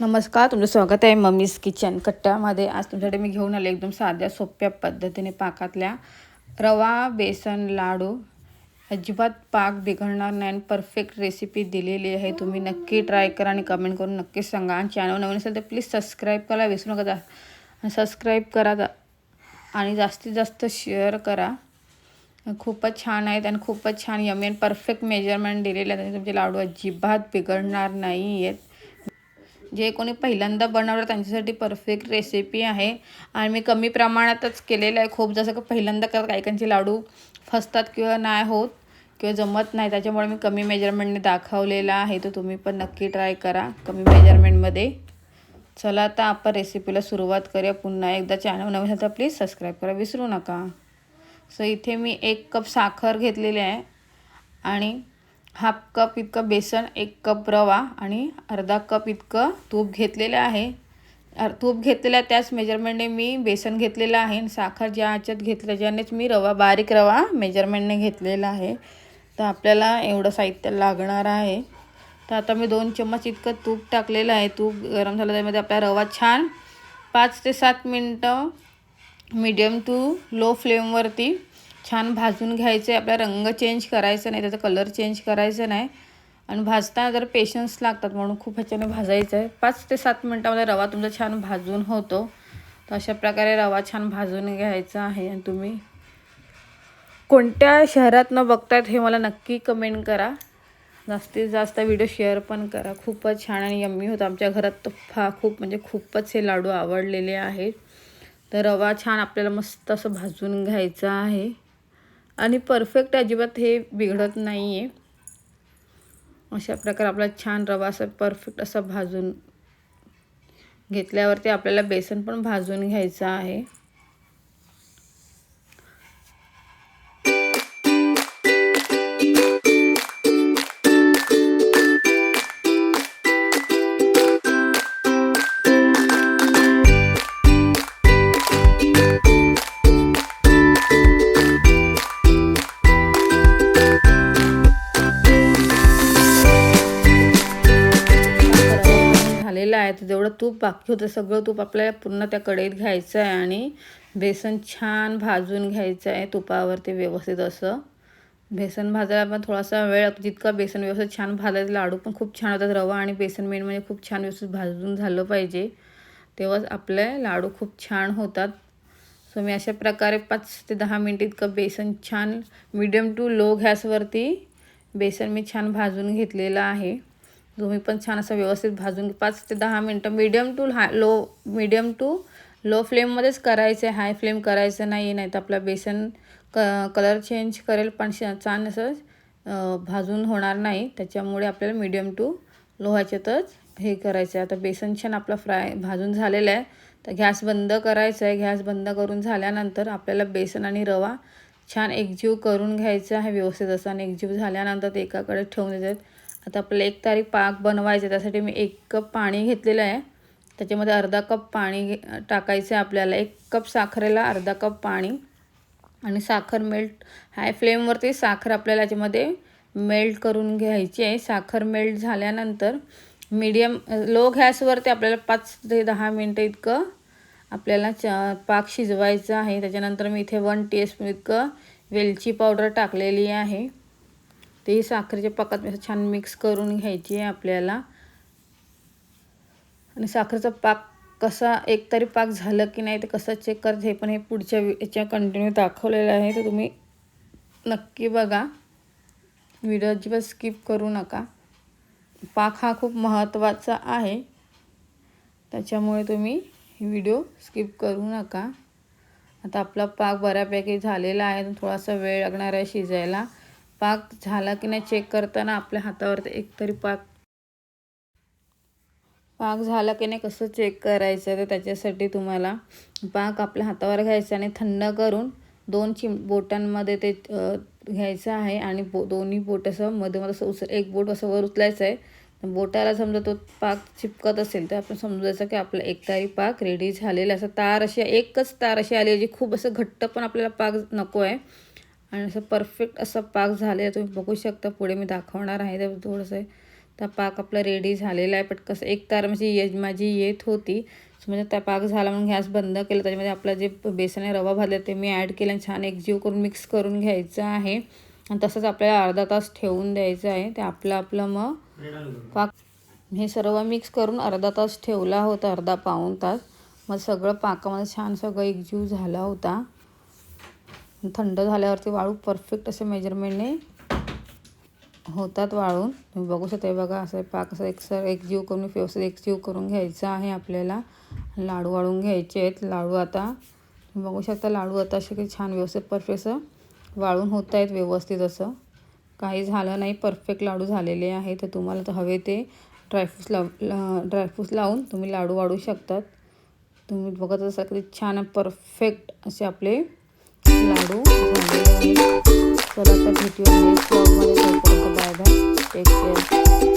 नमस्कार तुमचं स्वागत आहे मम्मीज किचन. कट्ट्यामध्ये आज तुमच्याकडे मी घेऊन आले एकदम साध्या सोप्या पद्धतीने पाकातल्या रवा बेसन लाडू. अजिबात पाक बिघडणार नाही आणि परफेक्ट रेसिपी दिलेली आहे. तुम्ही नक्की ट्राय करा आणि कमेंट करून नक्की सांगा. आणि चॅनल नवीन असेल तर प्लीज सबस्क्राईब करा विसरू नका. जा- आणि सबस्क्राईब करा जा- आणि जास्तीत जास्त शेअर करा. खूपच छान आहेत आणि खूपच छान यमी आणि परफेक्ट मेजरमेंट दिलेले आहेत. आणि तुमचे लाडू अजिबात बिघडणार नाही आहेत जे कोणी पहिल्यांदा बनवलं त्यांच्यासाठी परफेक्ट रेसिपी आहे. आणि मी कमी प्रमाणातच केलेलं आहे. खूप जसं का पहिल्यांदा करत काही लाडू फसतात किंवा नाही होत किंवा जमत नाही. त्याच्यामुळे मी कमी मेजरमेंटने दाखवलेला आहे. तर तुम्ही पण नक्की ट्राय करा कमी मेजरमेंटमध्ये चला आता आपण रेसिपीला सुरुवात करूया. पुन्हा एकदा चॅनल नवीन तर प्लीज सबस्क्राईब करा. विसरू नका. सो इथे मी एक कप साखर घेतलेली आहे. आणि हाफ कप इतकं बेसन एक कप रवा आणि अर्धा कप इतकं तूप घेतलेलं आहे. तूप घेतलेलं आहे त्याच मेजरमेंटने मी बेसन घेतलेलं आहे आणि साखर ज्या ह्याच्यात घेतलं ज्यानेच मी रवा बारीक रवा मेजरमेंटने घेतलेला आहे. तर आपल्याला एवढं साहित्य लागणार आहे. तर आता मी दोन चम्मच इतकं तूप टाकलेलं आहे. तूप गरम झालं त्यामध्ये आपला रवा छान पाच ते सात मिनटं मीडियम टू लो फ्लेमवरती छान भाजून घ्यायचं आहे आपला रंग चेंज करायचा नाही त्याचा कलर चेंज करायचा नाही. आणि भाजताना जर पेशन्स लागतात म्हणून खूप ह्याच्याने भाजायचं आहे पाच ते सात मिनटामध्ये रवा तुमचा छान भाजून होतो. तर अशा प्रकारे रवा छान भाजून घ्यायचा आहे. आणि तुम्ही कोणत्या शहरात न बघतायत हे मला नक्की कमेंट करा. जास्तीत जास्त व्हिडिओ शेअर पण करा. खूपच छान आणि यम्मी होतं. आमच्या घरात तर फा खूप म्हणजे खूपच हे लाडू आवडलेले आहेत. तर रवा छान आपल्याला मस्त असं भाजून घ्यायचं आहे. आणि परफेक्ट अजिबात हे बिघडत नाही आहे अशा प्रकारे आपला छान रवा असं परफेक्ट असा भाजून घेतल्यावरती आपल्याला बेसन पण भाजून घ्यायचं आहे. थोडं तर तूप बाकी होतं. सगळं तूप आपल्याला पूर्ण त्या कढईत घ्यायचं आहे आणि बेसन छान भाजून घ्यायचं आहे तुपावरती व्यवस्थित असं. बेसन भाजायला पण थोडासा वेळ लागतो. जितका बेसन व्यवस्थित छान भाजायचं लाडू पण खूप छान होतात रवा आणि बेसन मेन म्हणजे खूप छान व्यवस्थित भाजून झालं पाहिजे. तेव्हाच आपले लाडू खूप छान होतात. सो मी अशा प्रकारे पाच ते दहा मिनिट इतकं बेसन छान मिडियम टू लो गॅसवरती बेसन मी छान भाजून घेतलेलं आहे. तुम्ही पण छान असं व्यवस्थित भाजून पाच ते दहा मिनटं medium to high low medium to low फ्लेममध्येच करायचं. आहे हाय फ्लेम करायचं नाही नाही तर आपलं बेसन क कलर चेंज करेल पण श- छान असं भाजून होणार नाही. त्याच्यामुळे आपल्याला मीडियम टू लो ह्याच्यातच हे करायचं आहे आता बेसन छान आपला फ्राय भाजून झालेलं आहे. तर गॅस बंद करायचं आहे. गॅस बंद करून झाल्यानंतर आपल्याला बेसन आणि रवा छान एकजीव करून घ्यायचा आहे व्यवस्थित असं. आणि एकजीव झाल्यानंतर ते एकाकडे ठेवून द्यायचं आता आपल्याला एक तारीख पाक बनवायचं त्यासाठी मी एक कप पाणी घेतलेलं आहे. त्याच्यामध्ये अर्धा कप पाणी घे- टाकायचं आहे आपल्याला. एक कप साखरेला अर्धा कप पाणी आणि साखर मेल्ट हाय फ्लेमवरती साखर आपल्याला याच्यामध्ये मेल्ट करून घ्यायची आहे. साखर मेल्ट झाल्यानंतर मीडियम लो गॅसवरती आपल्याला पाच ते दहा मिनटं इतकं आपल्याला च पाक शिजवायचं आहे. त्याच्यानंतर मी इथे वन टीस्पून इतकं वेलची पावडर टाकलेली आहे. ते साखरेच्या पाकात छान मिक्स करून घ्यायची आहे आपल्याला. आणि साखरेचा पाक कसा एक तरी पाक झालं की नाही ते कसं चेक करायचं हे पण हे पुढच्या याच्या कंटिन्यू दाखवलेलं आहे. तर तुम्ही नक्की बघा. व्हिडिओ अजिबात स्किप करू नका. पाक हा खूप महत्त्वाचा आहे. त्याच्यामुळे तुम्ही व्हिडिओ स्किप करू नका. आता आपला पाक बऱ्यापैकी झालेला आहे. थोडासा वेळ लागणार आहे शिजायला. पाक झाला की नाही चेक करताना आपल्या हातावरती एकतरी पाक. पाक झाला की नाही कसं चेक करायचं तर त्याच्यासाठी तुम्हाला पाक आपल्या हातावर घ्यायचा आणि थंड करून दोन चिम बोटांमध्ये ते घ्यायचं आहे आणि बो दोन्ही बोट असं मध्ये मध्ये असं उचल एक बोट असं वर उचलायचं आहे. बोटाला समजा तो पाक चिपकत असेल तर आपण समजायचं की आपला एक तारी पाक रेडी झालेला असं तार अशी एकच तार अशी आली आहे जी खूप असं घट्ट पण आपल्याला पाक नको आहे. आणि असं परफेक्ट असं पाक झाले तुम्ही बघू शकता पुढे मी दाखवणार आहे. तर थोडंसं तर पाक आपला रेडी झालेला आहे. पण कसं एक तार म्हणजे ये माझी येत होती. म्हणजे त्या पाक झाला म्हणून गॅस बंद केलं. त्याच्यामध्ये आपला जे बेसन आहे रवा भाजला ते मी ॲड केलं आणि छान एकजीव करून मिक्स करून घ्यायचं आहे. आणि तसंच आपल्याला अर्धा तास ठेवून द्यायचं आहे. ते आपलं आपलं मग पाक. हे सर्व मिक्स करून अर्धा तास ठेवला होता अर्धा पाऊण तास. मग सगळं पाकामध्ये छान सगळं एकजीव झाला होता. थंड झाल्यावरती वाळू परफेक्ट असे मेजरमेंटने होतात वाळून. तुम्ही बघू शकता बघा असं पाक असं एकसर एकजीव करून व्यवस्थित एकजीव करून घ्यायचं आहे आपल्याला. लाडू वाळून घ्यायचे आहेत. लाडू आता तुम्ही बघू शकता लाडू आता असे की छान व्यवस्थित परफेक्ट असं वाळून होत आहेत व्यवस्थित असं. काही झालं नाही परफेक्ट लाडू झालेले आहे तर तुम्हाला तर हवे ते ड्रायफ्रूट्स लाव ड्रायफ्रूट्स लावून तुम्ही लाडू वाढू शकतात. तुम्ही बघत असाल की छान परफेक्ट असे आपले लाडू झालेले आहेत चला तर भेटूया नेक्स्ट ब्लॉगमध्ये तोपर्यंत बाय बाय टेक केअर